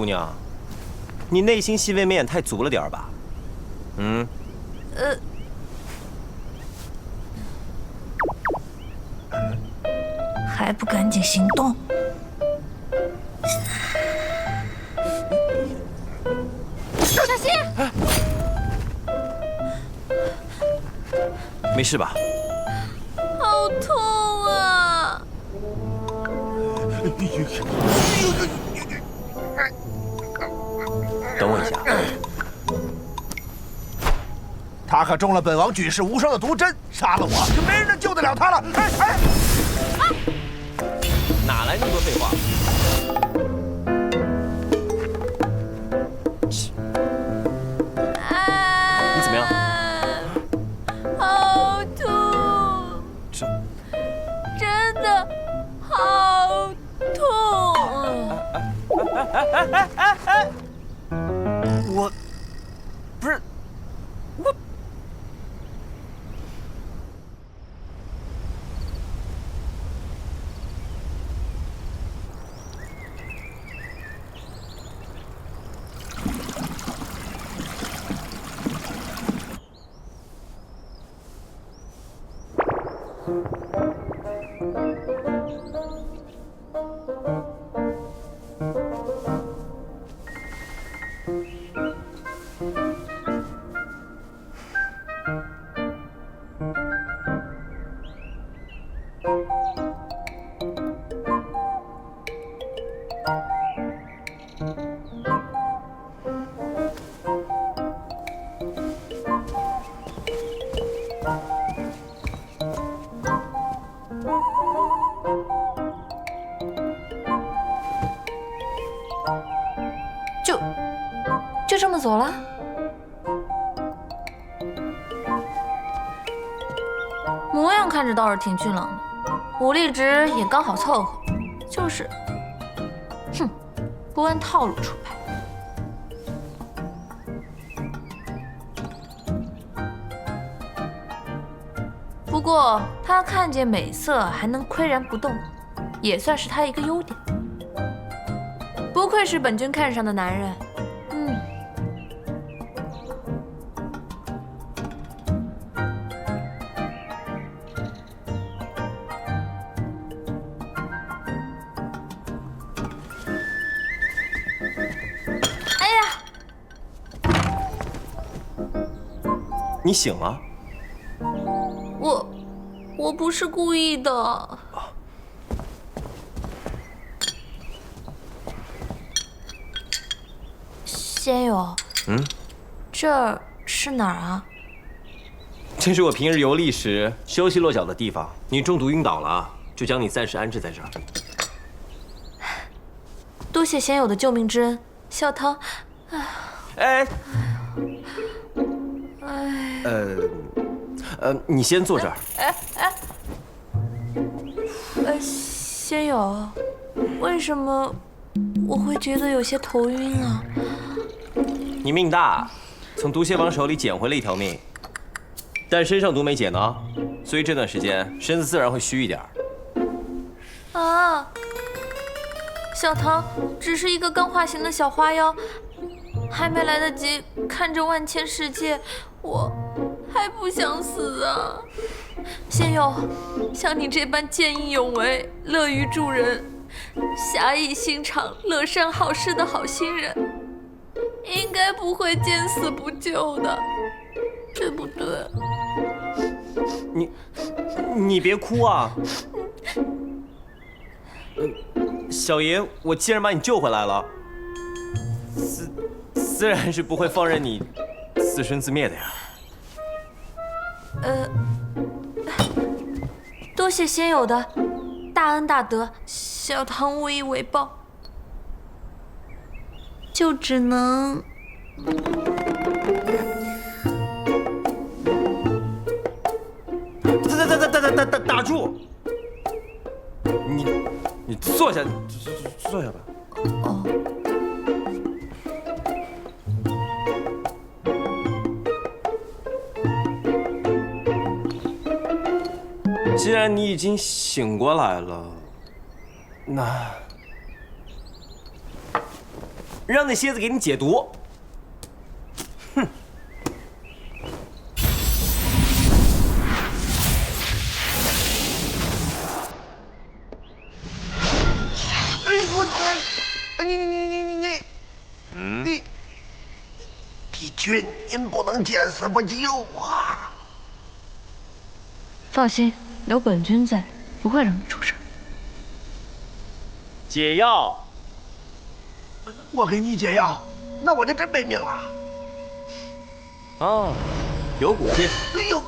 姑娘，你内心戏未免也太足了点儿吧？嗯，呃，还不赶紧行动！小心！没事吧？好痛啊！等我一下。他可中了本王举世无双的毒针，杀了我就没人能救得了他了。哎哎！哪来那么多废话？啊！你怎么样？好痛！这真的好痛！我 what 模样看着倒是挺俊朗的，武力值也刚好凑合，就是，哼，不按套路出牌。不过他看见美色还能岿然不动，也算是他一个优点。不愧是本君看上的男人，你醒了？我我不是故意的。仙友，嗯，这儿是哪儿啊？这是我平日游历时休息落脚的地方。你中毒晕倒了，就将你暂时安置在这儿。多谢仙友的救命之恩，小唐。哎，哎，呃，呃，你先坐这儿。哎哎，呃，仙友，为什么我会觉得有些头晕啊？你命大，从毒蝎王手里捡回了一条命，但身上毒没解呢，所以这段时间身子自然会虚一点。啊，小唐只是一个刚化形的小花妖，还没来得及看这万千世界，我还不想死啊！仙友，像你这般见义勇为、乐于助人、侠义心肠、乐善好施的好心人。应该不会见死不救的，对不对？你，你别哭啊！小爷，我既然把你救回来了，自自然是不会放任你自生自灭的呀。呃，多谢仙友的大恩大德，小唐无以为报。就只能打打打打打打打打住！你你坐下，坐坐下吧。哦。既然你已经醒过来了，那……让那蝎子给你解毒。哼！你你你你你你，帝君，您不能见死不救啊！放心，有本君在，不会让你出事。解药。我给你解药，那我就真没命了。哦，有骨气。哎呦，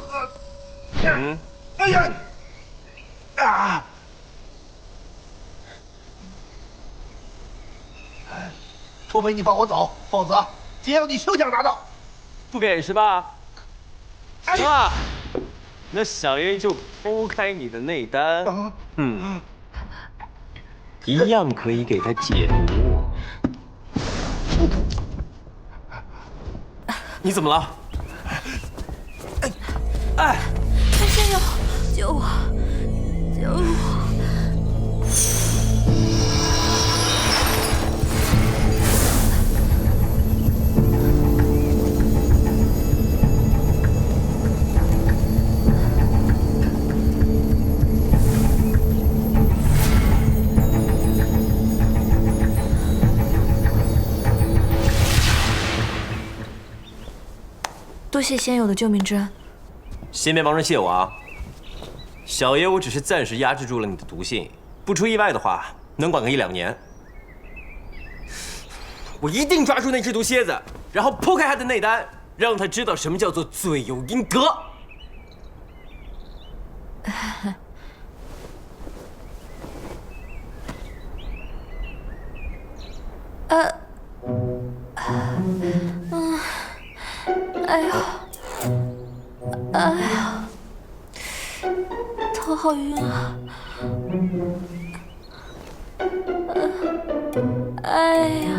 嗯，哎呀，啊！除非你放我走，否则解药你休想拿到。不给是吧？啊，那小爷就剖开你的内丹，嗯，一样可以给他解毒。你怎么了？哎，哎，陈仙友，救我，救我！谢仙友的救命之恩。先别忙着谢我啊，小爷我只是暂时压制住了你的毒性，不出意外的话，能管个一两年。我一定抓住那只毒蝎子，然后剖开它的内丹，让它知道什么叫做罪有应得。呃，哎呦，哎呀，头好晕啊！哎呀，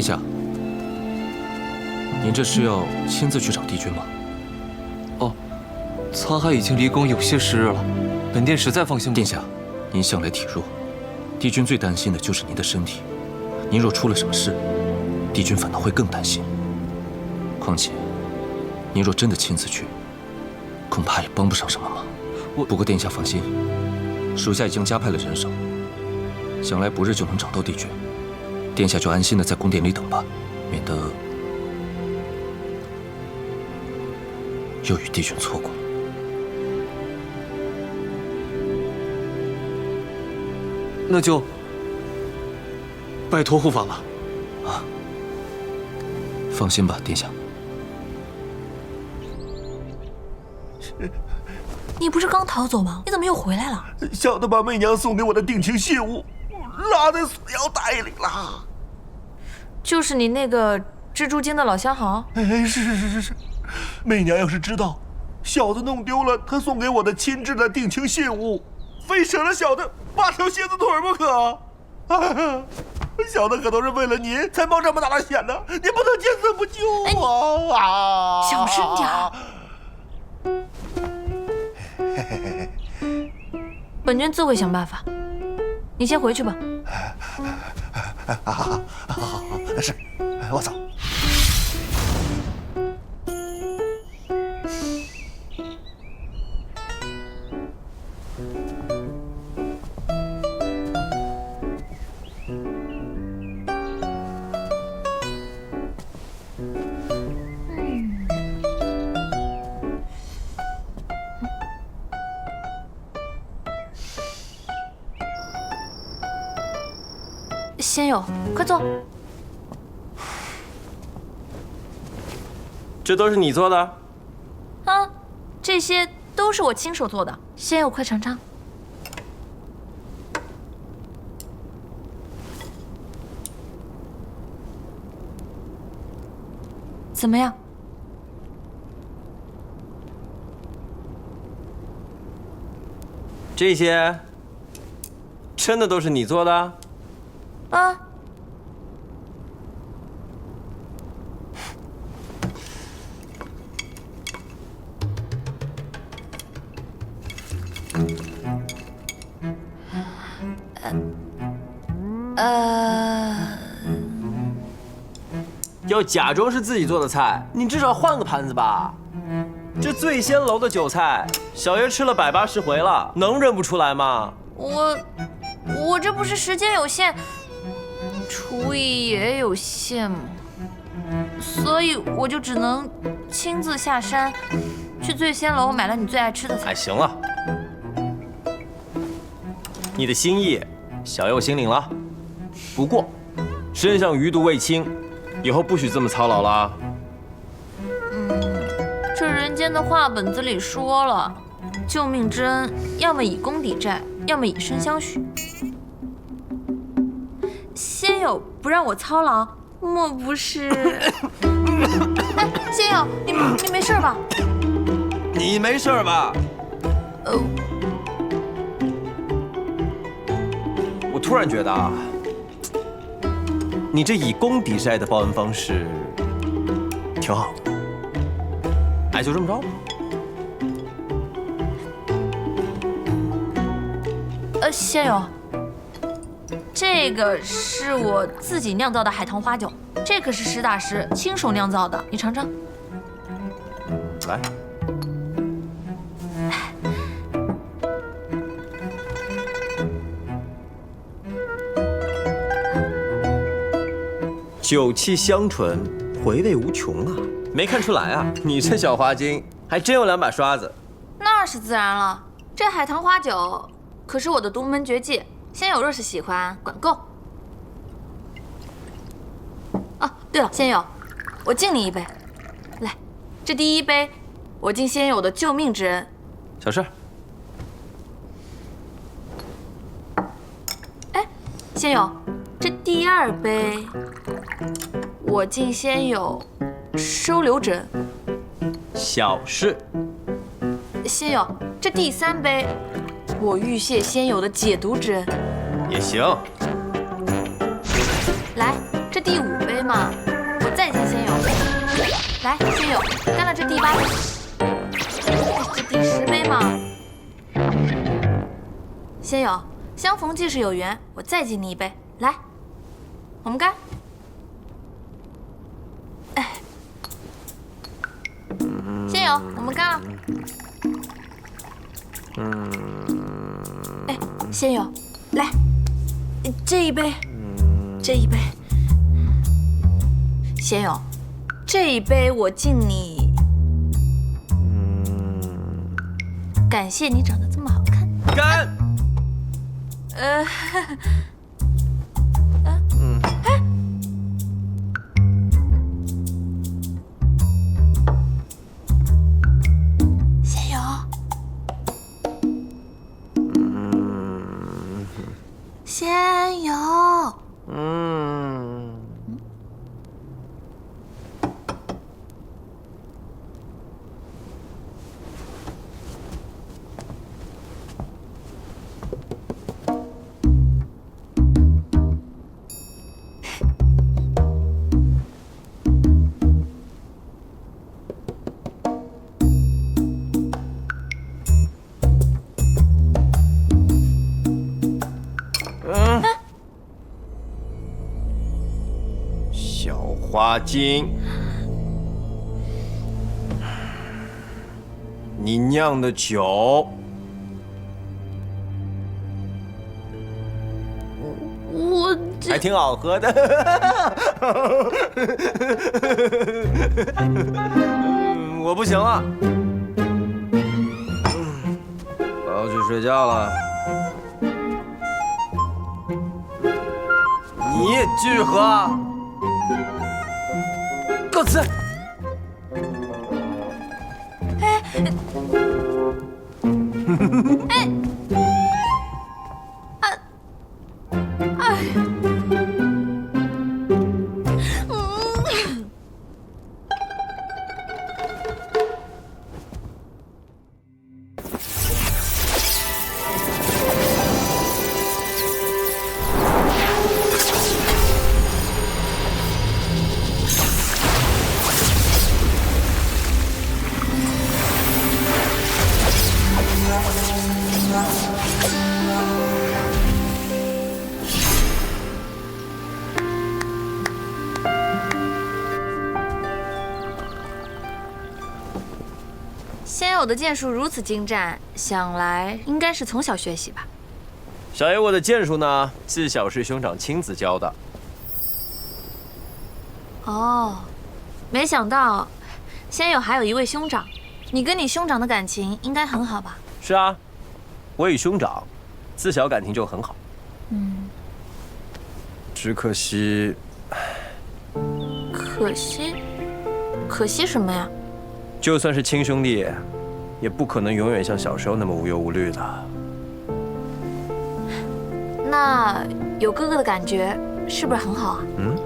殿下，您这是要亲自去找帝君吗？哦，沧海已经离宫有些时日了，本殿实在放心不。殿下，您向来体弱，帝君最担心的就是您的身体。您若出了什么事，帝君反倒会更担心。况且，您若真的亲自去，恐怕也帮不上什么忙。我不过殿下放心，属下已经加派了人手，想来不日就能找到帝君。殿下就安心的在宫殿里等吧，免得又与帝君错过。那就拜托护法了。放心吧，殿下。你不是刚逃走吗？你怎么又回来了？小的把媚娘送给我的定情信物落在锁腰带里了。就是你那个蜘蛛精的老相好。哎，是是是是是，媚娘要是知道小的弄丢了她送给我的亲制的定情信物，非舍了小的八条蝎子腿不可。啊 小的可都是为了您才冒这么大的险呢，您不能见死不救啊！啊！小声点儿。本君自会想办法，你先回去吧。好好好好好，是，我走。仙友，快坐。这都是你做的？啊，这些都是我亲手做的。仙友，快尝尝。怎么样？这些真的都是你做的？啊，呃，要假装是自己做的菜，你至少换个盘子吧。这醉仙楼的酒菜，小爷吃了百八十回了，能认不出来吗？我我这不是时间有限，厨艺也有限嘛，所以我就只能亲自下山，去醉仙楼买了你最爱吃的菜。哎，行了，你的心意，小爷我心领了。不过，身上余毒未清，以后不许这么操劳了。嗯这人间的话本子里说了，救命之恩，要么以功抵债，要么以身相许。仙友不让我操劳，莫不是？哎，仙友，你你没事吧？你没事吧？呃，我突然觉得啊，你这以功抵债的报恩方式挺好的。哎，就这么着吧。呃，仙友，这个是我自己酿造的海棠花酒，这可是实打实亲手酿造的，你尝尝。来，酒气香醇，回味无穷啊！没看出来啊，你这小花精还真有两把刷子。那是自然了，这海棠花酒可是我的独门绝技，仙友若是喜欢，管够。哦，对了，仙友，我敬你一杯，来，这第一杯，我敬仙友的救命之恩。小事。哎，仙友，这第二杯，我敬仙友收留之恩。小事。仙友，这第三杯，我欲谢仙友的解毒之恩。也行。来，这第五杯嘛，我再敬仙友。来，仙友，干了这第八杯。哎，这第十杯嘛，仙友，相逢即是有缘，我再敬你一杯。来，我们干。哎，仙友，我们干了。哎，仙友，来，这一杯，这一杯，仙友，这一杯我敬你，感谢你长得这么好看。干！呃，仙友，小花精，你酿的酒我这还挺好喝的。嗯 我不行了，嗯我要去睡觉了。你也继续喝，告辞。哎，哎。友的剑术如此精湛，想来应该是从小学习吧。小爷我的剑术呢，自小是兄长亲自教的。哦，没想到仙友还有一位兄长，你跟你兄长的感情应该很好吧？是啊，我与兄长自小感情就很好。嗯，只可惜，可惜，可惜什么呀？就算是亲兄弟，也不可能永远像小时候那么无忧无虑的。那有哥哥的感觉是不是很好啊？嗯？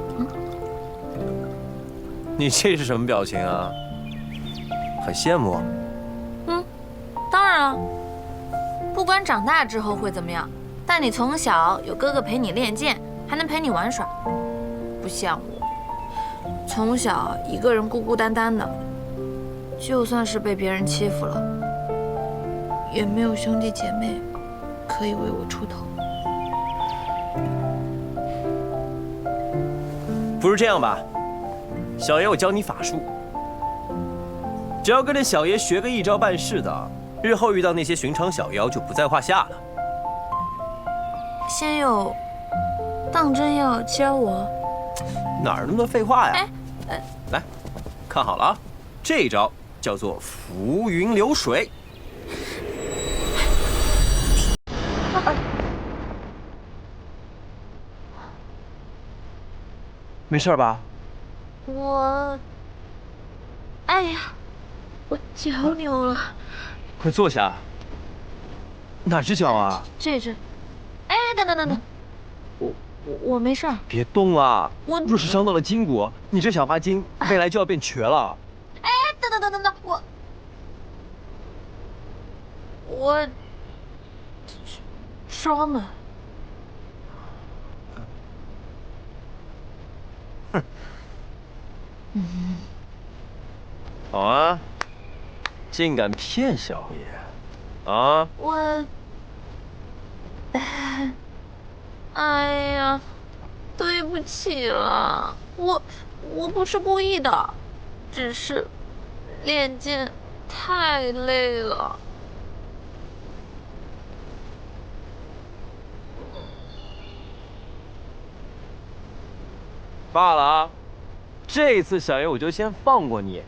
你这是什么表情啊？很羡慕？嗯，当然了。不管长大之后会怎么样，但你从小有哥哥陪你练剑，还能陪你玩耍，不像我，从小一个人孤孤单单的，就算是被别人欺负了，也没有兄弟姐妹可以为我出头。不如这样吧，小爷我教你法术，只要跟着小爷学个一招半式的，日后遇到那些寻常小妖就不在话下了。仙友，当真要教我？哪儿那么多废话呀？来，看好了啊，这一招叫做浮云流水。没事吧？我，哎呀，我脚扭了。快坐下。哪只脚啊？这只。哎，等等等等，我我我没事。别动啊！我若是伤到了筋骨，你这小花筋未来就要变瘸了。哎，等等等等等，我我伤了。嗯，好啊，竟敢骗小爷，啊！我，哎呀，对不起了，我我不是故意的，只是练剑太累了。罢了啊。这一次小爷我就先放过你，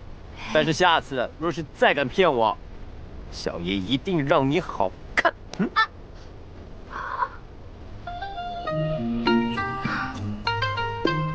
但是下次若是再敢骗我，小爷一定让你好看。